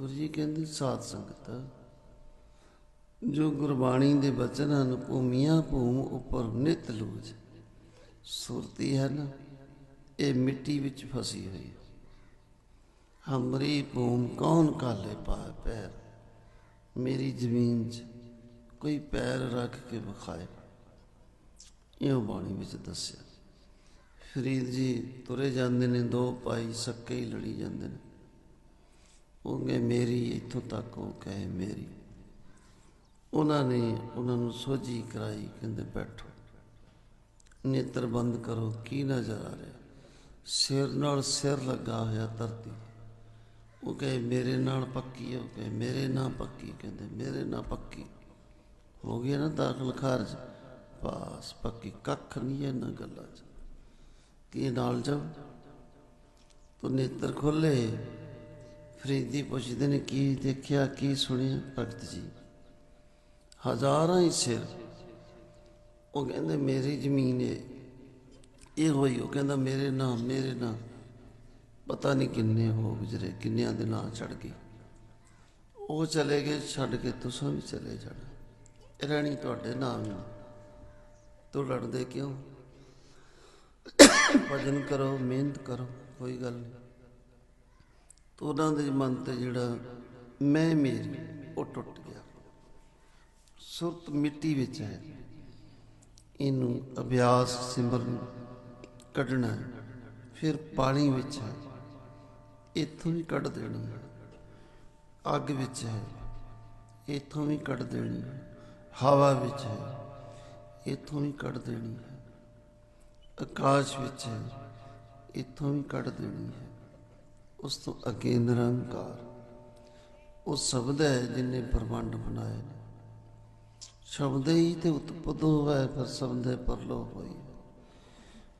ਗੁਰੂ ਜੀ ਕਹਿੰਦੇ, ਸਾਧ ਸੰਗਤ, ਜੋ ਗੁਰਬਾਣੀ ਦੇ ਬਚਨ ਹਨ, ਭੂਮੀਆਂ ਭੂਮ ਉੱਪਰ ਨਿਤ ਲੂਜ। ਸੁਰਤੀ ਹਨ ਇਹ ਮਿੱਟੀ ਵਿੱਚ ਫਸੀ ਹੋਈ ਹਮਰੀ ਭੂਮ ਕੌਣ ਕਾਲੇ ਪਾ ਪੈਰ? ਮੇਰੀ ਜ਼ਮੀਨ 'ਚ ਕੋਈ ਪੈਰ ਰੱਖ ਕੇ ਵਿਖਾਏ। ਇਹ ਬਾਣੀ ਵਿੱਚ ਦੱਸਿਆ। ਫਰੀਦ ਜੀ ਤੁਰੇ ਜਾਂਦੇ ਨੇ, ਦੋ ਭਾਈ ਸੱਕੇ ਹੀ ਲੜੀ ਜਾਂਦੇ ਨੇ। ਉਹ ਕਹੇ ਮੇਰੀ ਇੱਥੋਂ ਤੱਕ ਉਹ ਕਹੇ ਮੇਰੀ। ਉਹਨਾਂ ਨੇ ਉਹਨਾਂ ਨੂੰ ਸੋਝੀ ਕਰਾਈ, ਕਹਿੰਦੇ, ਬੈਠੋ। ਨੇਤਰ ਬੰਦ ਕਰੋ, ਕੀ ਨਜ਼ਰ ਆ ਰਿਹਾ? ਸਿਰ ਨਾਲ ਸਿਰ ਲੱਗਾ ਹੋਇਆ ਧਰਤੀ। ਉਹ ਕਹੇ, ਮੇਰੇ ਨਾਲ ਪੱਕੀ ਹੈ ਉਹ ਕਹੇ, ਮੇਰੇ ਨਾਲ ਪੱਕੀ। ਕਹਿੰਦੇ, ਮੇਰੇ ਨਾਲ ਪੱਕੀ। ਹੋ ਗਿਆ ਨਾ ਦਾਖਲ ਖਾਰਜ? ਪਾਸ ਪੱਕੀ। ਕੱਖ ਨਹੀਂ ਹੈ ਨਾ ਗੱਲਾਂ 'ਚ। ਕੀ ਨਾਲ ਜਾਓ ਤੂੰ ਨੇਤਰ ਖੋਲੇ ਫਰੀਦੀ ਪੁੱਛਦੇ ਨੇ ਕੀ ਦੇਖਿਆ, ਕੀ ਸੁਣਿਆ ਭਗਤ ਜੀ। ਹਜ਼ਾਰਾਂ ਹੀ ਸਿਰ। ਉਹ ਕਹਿੰਦੇ, ਮੇਰੀ ਜ਼ਮੀਨ ਹੈ ਇਹ ਹੋਈ ਉਹ ਕਹਿੰਦਾ, ਮੇਰੇ ਨਾਮ, ਮੇਰੇ ਨਾਂ ਪਤਾ ਨਹੀਂ ਕਿੰਨੇ ਹੋ ਗੁਜਰੇ, ਕਿੰਨਿਆਂ ਦੇ ਨਾਂ ਚੜ ਗਏ। ਉਹ ਚਲੇ ਗਏ, ਛੱਡ ਕੇ ਤੁਸੀਂ ਵੀ ਚਲੇ ਜਾਣਾ। ਇਹ ਰਹਿਣੀ ਤੁਹਾਡੇ ਨਾਮ ਹੀ ਤੂੰ ਲੜਦੇ ਕਿਉਂ? ਭਜਨ ਕਰੋ, ਮਿਹਨਤ ਕਰੋ, ਕੋਈ ਗੱਲ ਨਹੀਂ। ਤੋ ਉਹਨਾਂ ਦੇ ਮਨ ਤੇ ਜਿਹੜਾ ਮੈਂ ਮੇਰੀ ਉਹ ਟੁੱਟ ਗਿਆ। ਸੁਰਤ ਮਿੱਟੀ ਵਿੱਚ ਹੈ। ਇਹਨੂੰ ਅਭਿਆਸ ਸਿਮਰਨ ਕੱਢਣਾ ਫਿਰ ਪਾਣੀ ਵਿੱਚ ਹੈ। ਇੱਥੋਂ ਵੀ ਕੱਢ ਦੇਣਾ ਹੈ। ਅੱਗ ਵਿੱਚ ਹੈ। ਇੱਥੋਂ ਵੀ ਕੱਢ ਦੇਣੀ ਹਵਾ ਵਿੱਚ ਹੈ। ਇੱਥੋਂ ਵੀ ਕੱਢ ਦੇਣੀ ਹੈ। ਆਕਾਸ਼ ਵਿੱਚ ਹੈ। ਇੱਥੋਂ ਵੀ ਕੱਢ ਦੇਣੀ ਹੈ। ਉਸ ਤੋਂ ਅੱਗੇ ਨਿਰੰਕਾਰ। ਉਹ ਸ਼ਬਦ ਹੈ ਜਿਨੇ ਬ੍ਰਹਮੰਡ ਬਣਾਏ ਨੇ। ਸ਼ਬਦ ਹੀ ਤੇ ਉਤਪਦ ਹੋਇਆ ਪਰ ਸ਼ਬਦ ਹੈ ਪਰਲੋ ਹੋਈ।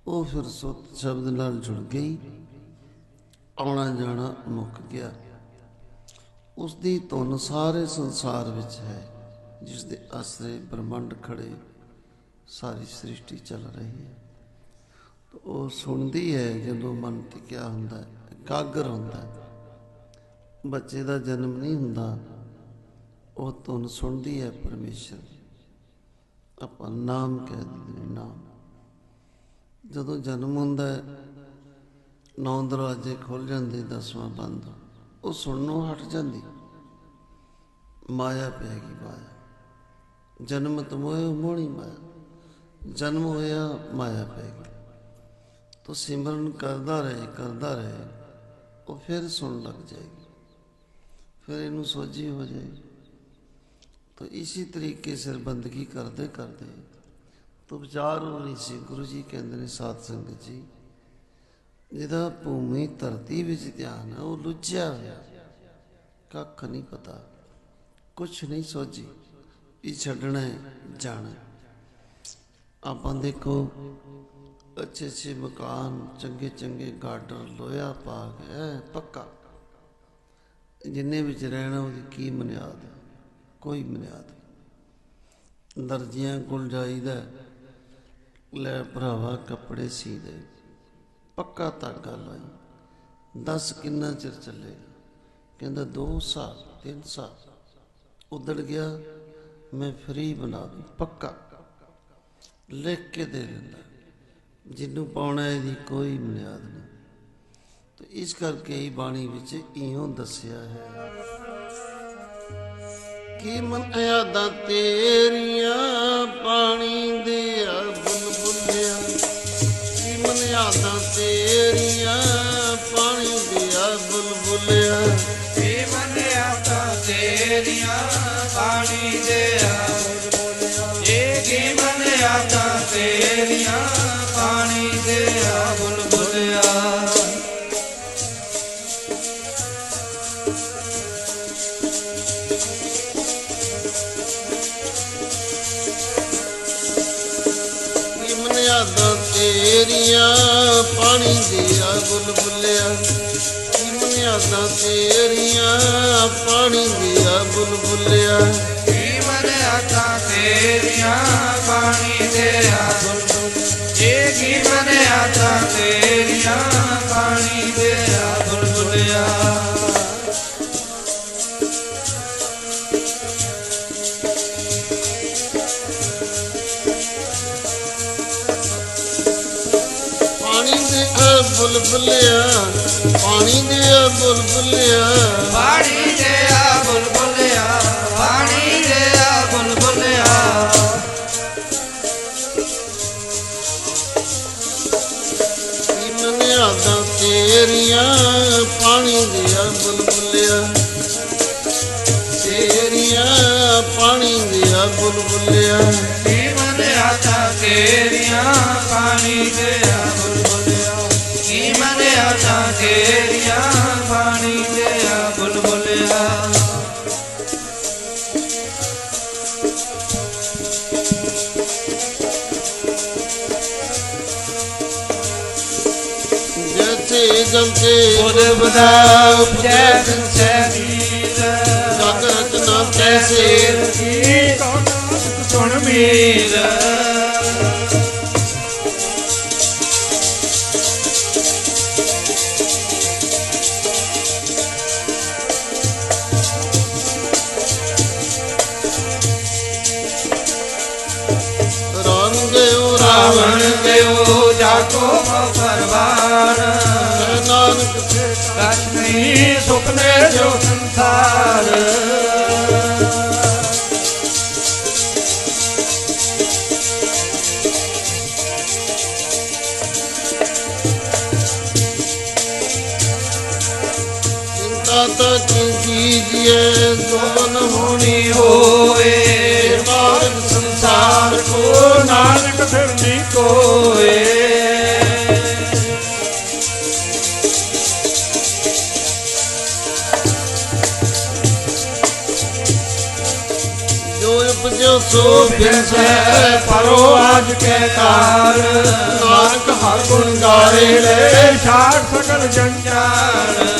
ਉਹ ਫਿਰ ਸੁਤ ਸ਼ਬਦ ਨਾਲ ਜੁੜ ਗਈ। ਆਉਣਾ ਜਾਣਾ ਮੁੱਕ ਗਿਆ। ਉਸ ਦੀ ਧੁਨ ਸਾਰੇ ਸੰਸਾਰ ਵਿੱਚ ਹੈ ਜਿਸ ਦੇ ਆਸਰੇ ਬ੍ਰਹਮੰਡ ਖੜੇ ਸਾਰੀ ਸ੍ਰਿਸ਼ਟੀ ਚੱਲ ਰਹੀ ਹੈ। ਤਾਂ ਉਹ ਸੁਣਦੀ ਹੈ ਜਦੋਂ ਮਨ 'ਤੇ ਕਿਆ ਹੁੰਦਾ ਹੈ। ਕਾਗਰ ਹੁੰਦਾ ਬੱਚੇ ਦਾ ਜਨਮ ਨਹੀਂ ਹੁੰਦਾ। ਉਹ ਧੁਨ ਸੁਣਦੀ ਹੈ ਪਰਮੇਸ਼ਰ ਆਪਾਂ ਨਾਮ ਕਹਿ ਦਿੰਦੇ ਨਾਮ। ਜਦੋਂ ਜਨਮ ਹੁੰਦਾ ਹੈ, ਨੌ ਦਰਵਾਜ਼ੇ ਖੁੱਲ ਜਾਂਦੇ, ਦਸਵਾਂ ਬੰਦ। ਉਹ ਸੁਣਨੋਂ ਹਟ ਜਾਂਦੀ। ਮਾਇਆ ਪੈ ਗਈ ਮਾਇਆ। ਜਨਮ ਤਮੋਏ ਮੋਣੀ ਮਾਇਆ। ਜਨਮ ਹੋਇਆ ਮਾਇਆ ਪੈ ਗਈ। ਤੋ ਸਿਮਰਨ ਕਰਦਾ ਰਹੇ ਕਰਦਾ ਰਹੇ। ਉਹ ਫਿਰ ਸੁਣ ਲੱਗ ਜਾਏਗੀ ਫਿਰ ਇਹਨੂੰ ਸੋਝੀ ਹੋ ਜਾਏਗੀ तो इसी तरीके से बंदगी करते करते तो ਵਿਚਾਰ ਹੋ ਰਹੀ ਸੀ ਗੁਰੂ ਜੀ ਕਹਿੰਦੇ ਨੇ ਸਾਧ ਸੰਗਤ ਜੀ ਜਿਹਦਾ ਭੂਮੀ ਧਰਤੀ ਵਿੱਚ ਧਿਆਨ ਹੈ ਉਹ ਲੁੱਝਿਆ ਹੋਇਆ ਕੱਖ ਨਹੀਂ ਪਤਾ ਕੁਛ ਨਹੀਂ ਸੋਝੀ ਵੀ ਛੱਡਣਾ ਹੈ ਜਾਣਾ ਹੈ। ਆਪਾਂ ਦੇਖੋ, ਅੱਛੇ ਅੱਛੇ ਮਕਾਨ, ਚੰਗੇ ਚੰਗੇ ਗਾਰਡਰ ਲੋਹਾ ਪਾ ਕੇ ਪੱਕਾ। ਜਿੰਨੇ ਵਿੱਚ ਰਹਿਣਾ, ਉਹਦੀ ਕੀ ਬੁਨਿਆਦ ਕੋਈ ਬੁਨਿਆਦ ਨਹੀਂ। ਦਰਜੀਆਂ ਕੋਲ ਜਾਈਦਾ ਲੈ ਭਰਾਵਾ, ਕੱਪੜੇ ਸੀ ਦੇ ਪੱਕਾ ਧਾਗਾ ਲਾਈ। ਦੱਸ ਕਿੰਨਾ ਚਿਰ ਚੱਲੇਗਾ ਕਹਿੰਦਾ 2 ਸਾਲ 3 ਸਾਲ। ਉਦੜ ਗਿਆ, ਮੈਂ ਫਰੀ ਬਣਾ ਦੂੰ, ਪੱਕਾ। ਲਿਖ ਕੇ ਦੇ ਦਿੰਦਾ। ਜਿਹਨੂੰ ਪਾਉਣਾ ਇਹਦੀ ਕੋਈ ਬੁਨਿਆਦ ਨਹੀਂ। ਤੇ ਇਸ ਕਰਕੇ ਹੀ ਬਾਣੀ ਵਿੱਚ ਇਉਂ ਦੱਸਿਆ ਹੈ। ਕੀ ਮਨ ਯਾਦਾਂ ਤੇਰੀਆਂ, ਪਾਣੀ ਦੇ ਆ ਬੁਲਬੁਲਿਆ। ਕੀ ਮਨ ਯਾਦਾਂ ਤੇਰੀਆਂ, ਪਾਣੀ ਦੇ ਆ ਬੁਲਬੁਲਿਆ। ਏ ਮੰਨਿਆ ਤਾਂ ਤੇਰੀਆਂ, ਪਾਣੀ ਦੇ ਤੇਰੀਆਂ ਪਾਣੀ ਦੇ ਆ ਬੁਲਬੁਲਿਆ ਕੀ ਮਨ ਯਾਦਾਂ ਤੇਰੀਆਂ ਪਾਣੀ ਦੇ ਆ ਬੁਲਬੁਲਿਆ ਬੁਲਬੁਲਿਆ ਪਾਣੀ ਦਿਆ ਬੁਲਬੁਲਿਆ। ਪਾਣੀ ਦੇ ਆ ਬੁਲਬੁਲਿਆ ਪਾਣੀ ਦੇ ਆ ਬੁਲਬੁਲਿਆ। ਕੀ ਮਨਿਆਦਾ ਤੇਰੀਆਂ ਪਾਣੀ ਦਿਆ ਬੁਲਬੁਲਿਆ। ਤੇਰੀਆਂ ਪਾਣੀ ਦਿਆ ਬੁਲਬੁਲਿਆ। ਕੀ ਮੰਨਿਆ ਤਾਂ ਤੇਰੀਆਂ ਪਾਣੀ ਦੇ ਆ ਜੈਸੇ ਜਲਤੇ ਬੁੱਧ ਬਦਾ ਉਪਜੈ ਸੰਸੈ ਨੀਰ ਜਗ ਰਚਨਾ ਕੈਸੇ ਕੈਸੇ ਕੀ ਕੌਣ ਸੁਣ ਮੀਰ ਰਾਮ ਦੇਉ ਰਾਵਣ ਕਸ਼ਮੀ ਜੋ ਸੰਸਾਰ। ਚਿੰਤਾ ਤਾਂ ਕੀਜੀਏ ਦੋਨ ਹੋਣੀ ਹੋਣੀ ਹੋਏ। ਜੋ ਉਪਜੋ ਸੋ ਬਿਨਸੈ ਪਰੋ ਆਜ ਕੇ ਕਾਰ। ਨਾਨਕ ਹਰ ਗੁਣ ਗਾਏ ਲੈ। ਛਾੜ ਸਕਲ ਜੰਜਾਲ